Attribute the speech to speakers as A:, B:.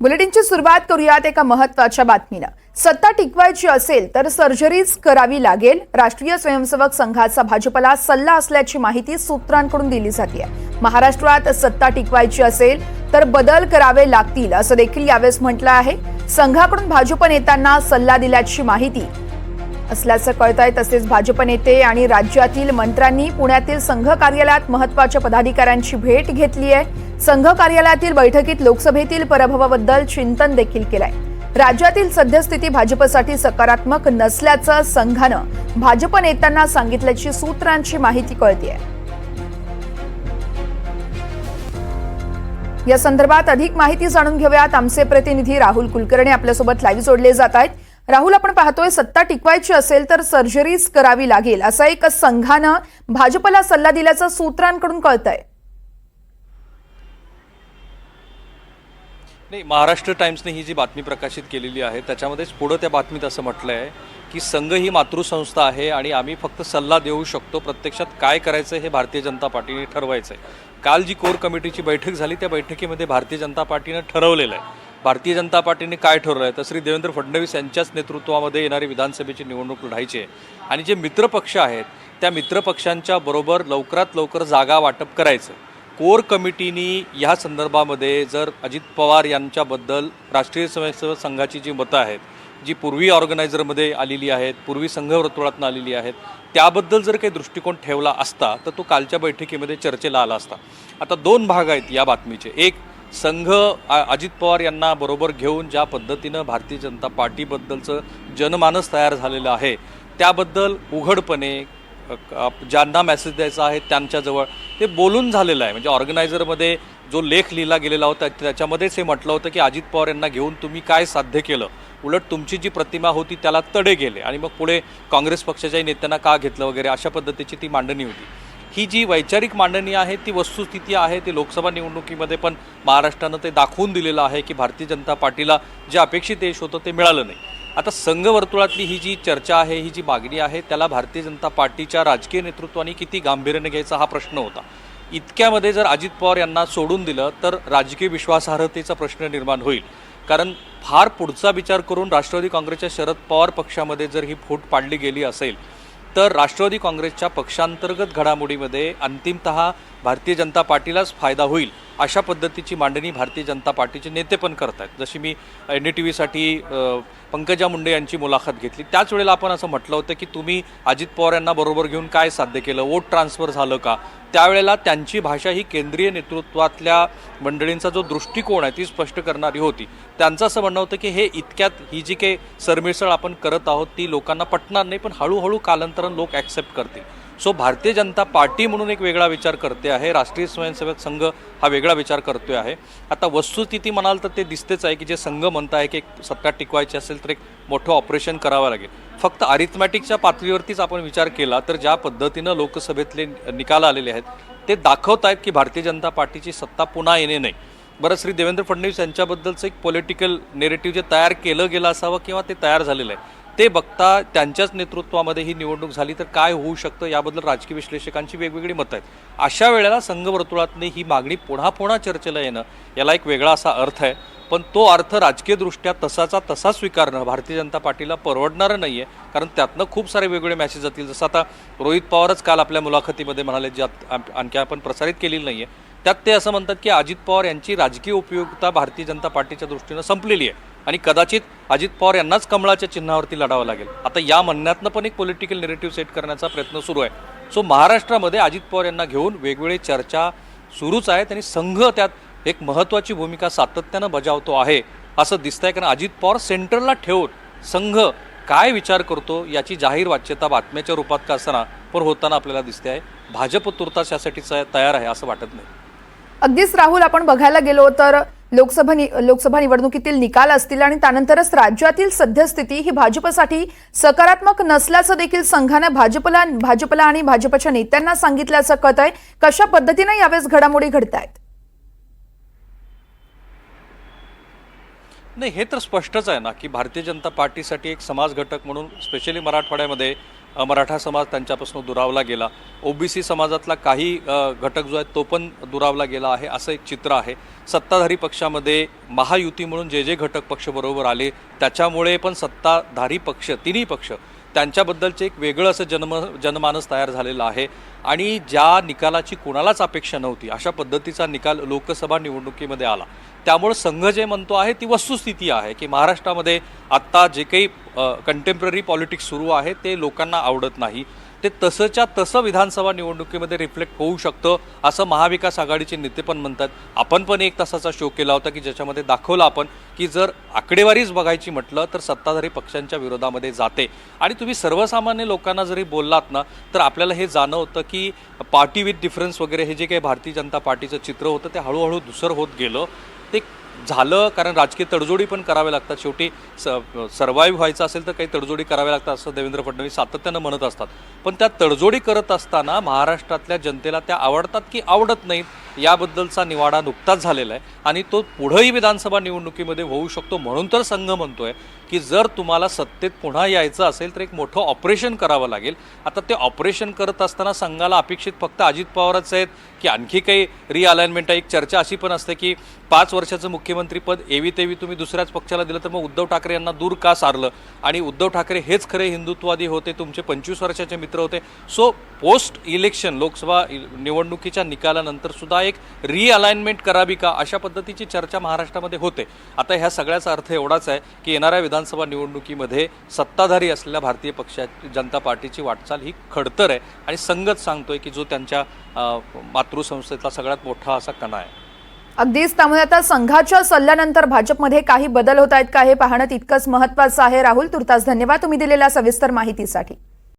A: बुलेटिनची सुरुवात करूयात एका महत्त्वाच्या बातमीनं. सत्ता टिकवायची असेल तर सर्जरीच करावी लागेल. राष्ट्रीय स्वयंसेवक संघाचा भाजपला सल्ला असल्याची माहिती सूत्रांकडून दिली जाते महाराष्ट्रात सत्ता टिकवायची असेल तर बदल करावे लागतील असं देखील यावेळेस म्हटलं आहे. संघाकडून भाजप नेत्यांना सल्ला दिल्याची माहिती असल्याचं कळत आहे तसेच भाजप नेते आणि राज्यातील मंत्र्यांनी पुण्यातील संघ कार्यालयात महत्त्वाच्या पदाधिकाऱ्यांची भेट घेतली आहे संघ कार्यालयातील बैठकीत लोकसभेतील पराभवाबद्दल चिंतन देखील केलंय. राज्यातील सद्यस्थिती भाजपसाठी सकारात्मक नसल्याचं संघानं भाजप नेत्यांना सांगितल्याची सूत्रांची माहिती कळतीये. या संदर्भात अधिक माहिती जाणून घेऊयात. आमचे प्रतिनिधी राहुल कुलकर्णी आपल्यासोबत लाईव्ह जोडले जात आहेत. राहुल आपण पाहतोय सत्ता टिकवायची असेल तर सर्जरीच करावी लागेल असा एक संघानं भाजपला सल्ला दिल्याचं सूत्रांकडून कळतंय.
B: नाही महाराष्ट्र टाइम्सने ही जी बातमी प्रकाशित केलेली आहे त्याच्यामध्येच पुढं त्या बातमीत असं म्हटलं आहे की संघ ही मातृसंस्था आहे आणि आम्ही फक्त सल्ला देऊ शकतो प्रत्यक्षात काय करायचं हे भारतीय जनता पार्टीने ठरवायचं आहे काल जी कोर कमिटीची बैठक झाली त्या बैठकीमध्ये भारतीय जनता पार्टीनं ठरवलेलं आहे भारतीय जनता पार्टीने काय ठरवलं आहे तर श्री देवेंद्र फडणवीस यांच्याच नेतृत्वामध्ये येणारी विधानसभेची निवडणूक लढायची आहे. आणि जे मित्रपक्ष आहेत त्या मित्रपक्षांच्या बरोबर लवकरात लवकर जागा वाटप करायचं. कोर कमिटीनी या संदर्भामध्ये जर अजित पवार यांच्याबद्दल राष्ट्रीय स्वयंसेवक संघाची जी मतं आहेत जी पूर्वी ऑर्गनायझरमध्ये आलेली आहेत पूर्वी संघवर्तुळातून आलेली आहेत त्याबद्दल जर काही दृष्टिकोन ठेवला असता तर तो कालच्या बैठकीमध्ये चर्चेला आला असता. आता दोन भाग आहेत या बातमीचे. एक संघ अजित पवार यांना बरोबर घेऊन ज्या पद्धतीनं भारतीय जनता पार्टीबद्दलचं जनमानस तयार झालेलं आहे त्याबद्दल उघडपणे ज्यांना मेसेज द्यायचा आहे त्यांच्याजवळ ते बोलून झालेलं आहे. म्हणजे ऑर्गनायझरमध्ये जो लेख लिहिला गेलेला होता त्याच्यामध्येच हे म्हटलं होतं की अजित पवार यांना घेऊन तुम्ही काय साध्य केलं? उलट तुमची जी प्रतिमा होती त्याला तडे गेले आणि मग पुढे काँग्रेस पक्षाच्याही नेत्यांना का घेतलं वगैरे अशा पद्धतीची ती मांडणी होती. ही जी वैचारिक मांडणी आहे ती वस्तुस्थिती आहे ती लोकसभा निवडणुकीमध्ये पण महाराष्ट्रानं ते दाखवून दिलेलं आहे की भारतीय जनता पार्टीला जे अपेक्षित यश होतं ते मिळालं नाही. आता संघ वर्तुळातली ही जी चर्चा आहे ही जी मागणी आहे त्याला भारतीय जनता पार्टीच्या राजकीय नेतृत्वाने किती गांभीर्याने घ्यायचा हा प्रश्न होता. इतक्यामध्ये जर अजित पवार यांना सोडून दिलं तर राजकीय विश्वासार्हतेचा प्रश्न निर्माण होईल. कारण फार पुढचा विचार करून राष्ट्रवादी काँग्रेसच्या शरद पवार पक्षामध्ये जर ही फूट पाडली गेली असेल तर राष्ट्रवादी काँग्रेसच्या पक्षांतर्गत घडामोडीमध्ये अंतिमतः भारतीय जनता पार्टीलाच फायदा होईल अशा पद्धतीची मांडणी भारतीय जनता पार्टीचे नेते पण करत आहेत जशी मी एन डी टी व्हीसाठी पंकजा मुंडे यांची मुलाखत घेतली. त्याच वेळेला आपण असं म्हटलं होतं की तुम्ही अजित पवार यांना बरोबर घेऊन काय साध्य केलं? वोट ट्रान्सफर झालं का? त्यावेळेला त्यांची भाषा ही केंद्रीय नेतृत्वातल्या मंडळींचा जो दृष्टिकोन आहे ती स्पष्ट करणारी होती. त्यांचं असं म्हणणं होतं की हे इतक्यात ही जी काही सरमिसळ आपण करत आहोत ती लोकांना पटणार नाही पण हळूहळू कालांतरण लोक ॲक्सेप्ट करतील. सो भारतीय जनता पार्टी म्हणून एक वेगळा विचार करते आहे. राष्ट्रीय स्वयंसेवक संघ हा वेगळा विचार करतोय आहे. आता वस्तुस्थिती म्हणाल तर ते दिसतेच आहे की जे संघ म्हणत आहे की एक सत्ता टिकवायची असेल तर एक मोठं ऑपरेशन करावं लागेल. फक्त अरिथमॅटिकच्या पातळीवरतीच आपण विचार केला तर ज्या पद्धतीनं लोकसभेतले निकाल आलेले आहेत ते दाखवत आहेत की भारतीय जनता पार्टीची सत्ता पुन्हा येणे नाही. बरं श्री देवेंद्र फडणवीस यांच्याबद्दलचं एक पॉलिटिकल नेरेटिव्ह जे तयार केलं गेलं असावं किंवा ते तयार झालेलं आहे. ते बघता त्यांच्याच नेतृत्वामध्ये ही निवडणूक झाली तर काय होऊ शकतं याबद्दल राजकीय विश्लेषकांची वेगवेगळी मतं आहेत. अशा वेळेला संघवर्तुळातली ही मागणी पुन्हा पुन्हा चर्चेला येणं याला एक वेगळा असा अर्थ आहे. पण तो अर्थ राजकीयदृष्ट्या तसाचा तसा स्वीकारणं भारतीय जनता पार्टीला परवडणारं नाही आहे कारण त्यातनं खूप सारे वेगवेगळे मॅसेज जातील. जसं आता रोहित पवारच काल आपल्या मुलाखतीमध्ये म्हणाले जे आणखी आपण प्रसारित केलेली नाही आहे त्यात ते असं म्हणतात की अजित पवार यांची राजकीय उपयोगिता भारतीय जनता पार्टीच्या दृष्टीनं संपलेली आहे. आणि कदाचित अजित पवार यांनाच कमळाच्या चिन्हावरती लढावं लागेल. आता या म्हणण्यातनं पण एक पॉलिटिकल निरेटिव्ह सेट करण्याचा प्रयत्न सुरू आहे. सो महाराष्ट्रामध्ये अजित पवार यांना घेऊन वेगवेगळे चर्चा सुरूच आहेत आणि संघ त्यात एक महत्त्वाची भूमिका सातत्यानं बजावतो आहे असं दिसतंय. कारण अजित पवार सेंटरला ठेवून संघ काय विचार करतो याची जाहीर वाच्यता बातम्याच्या रूपात का असताना पण होताना आपल्याला दिसते आहे. भाजप तुर्तास यासाठी तयार आहे असं वाटत नाही.
A: अगदीच राहुल आपण बघायला गेलो तर लोकसभा नि- लोकसभा निवडणुकीतील निकाल असतील आणि त्यानंतरच राज्यातील सद्यस्थिती ही भाजपसाठी सकारात्मक नसल्याचं देखील संघानं भाजपला भाजपला आणि भाजपच्या नेत्यांना सांगितल्याचं कळत आहे कशा पद्धतीने यावेळेस घडामोडी घडत आहेत
B: नाही हे तर स्पष्टच आहे ना की भारतीय जनता पार्टीसाठी एक समाज घटक म्हणून स्पेशली मराठवाड्यामध्ये मराठा समाज त्यांच्यापासून दुरावला गेला. ओबीसी समाजातला काही घटक जो आहे तो पण दुरावला गेला आहे असं एक चित्र आहे. सत्ताधारी पक्षामध्ये महायुती म्हणून जे जे घटक पक्ष बरोबर आले त्याच्यामुळे पण सत्ताधारी पक्ष तिन्ही पक्ष त्यांच्याबद्दलचे एक वेगळं असं जन्म जनमानस तयार झालेलं आहे. आणि ज्या निकालाची कोणालाच अपेक्षा नव्हती अशा पद्धतीचा निकाल लोकसभा निवडणुकीमध्ये आला. त्यामुळे संघ जे म्हणतो आहे ती वस्तुस्थिती आहे की महाराष्ट्रामध्ये आत्ता जे काही कंटेम्पररी पॉलिटिक्स सुरू आहे ते लोकांना आवडत नाही. ते तसंच्या तसं विधानसभा निवडणुकीमध्ये रिफ्लेक्ट होऊ शकतं असं महाविकास आघाडीचे नेते पण म्हणतात. आपण पण एक तासाचा शो केला होता की ज्याच्यामध्ये दाखवलं आपण की जर आकडेवारीच बघायची म्हटलं तर सत्ताधारी पक्षांच्या विरोधामध्ये जाते. आणि तुम्ही सर्वसामान्य लोकांना जरी बोललात ना तर आपल्याला हे जाणवतं की पार्टी विथ डिफरन्स वगैरे हे जे काही भारतीय जनता पार्टीचं चित्र होतं ते हळूहळू दुसरं होत गेलं. ते झालं कारण राजकीय तडजोडी पण कराव्या लागतात शेवटी. स सर्वाईव्ह व्हायचं असेल तर काही तडजोडी कराव्या लागतात असं देवेंद्र फडणवीस सातत्यानं म्हणत असतात. पण त्या तडजोडी करत असताना महाराष्ट्रातल्या जनतेला त्या आवडतात की आवडत नाहीत याबद्दलचा निवाडा नुकताच झालेला आहे. आणि तो पुढंही विधानसभा निवडणुकीमध्ये होऊ शकतो म्हणून तर संघ म्हणतो आहे की जर तुम्हाला सत्तेत पुन्हा यायचं असेल तर एक मोठं ऑपरेशन करावं लागेल. आता ते ऑपरेशन करत असताना संघाला अपेक्षित फक्त अजित पवारच आहेत की आणखी काही रिअलाइनमेंट आहे. एक चर्चा अशी पण असते की पाच वर्षाचं मुख्यमंत्रीपद एवी तेवी तुम्ही दुसऱ्याच पक्षाला दिलं तर मग उद्धव ठाकरे यांना दूर का सारलं? आणि उद्धव ठाकरे हेच खरे हिंदुत्ववादी होते तुमचे पंचवीस वर्षाचे मित्र होते. सो पोस्ट इलेक्शन लोकसभा निवडणुकीच्या निकालानंतर सुद्धा एक रिअलाइनमेंट करावी का अशा पद्धतीची चर्चा महाराष्ट्रामध्ये होते. आता ह्या सगळ्याचा अर्थ एवढाच आहे की येणाऱ्या विधानसभा निवडणुकीमध्ये सत्ताधारी असलेल्या भारतीय पक्षा जनता पार्टीची वाटचाल ही खडतर आहे. आणि संगत सांगतोय की जो त्यांच्या मातृसंस्थेतला सगळ्यात मोठा असा कणा आहे.
A: अगदीच. त्यामुळे आता संघाच्या सल्ल्यानंतर भाजपमध्ये काही बदल होत आहेत का हे पाहणं तितकंच महत्वाचं आहे. राहुल तुर्तास धन्यवाद. तुम्ही दिलेल्या सविस्तर माहितीसाठी.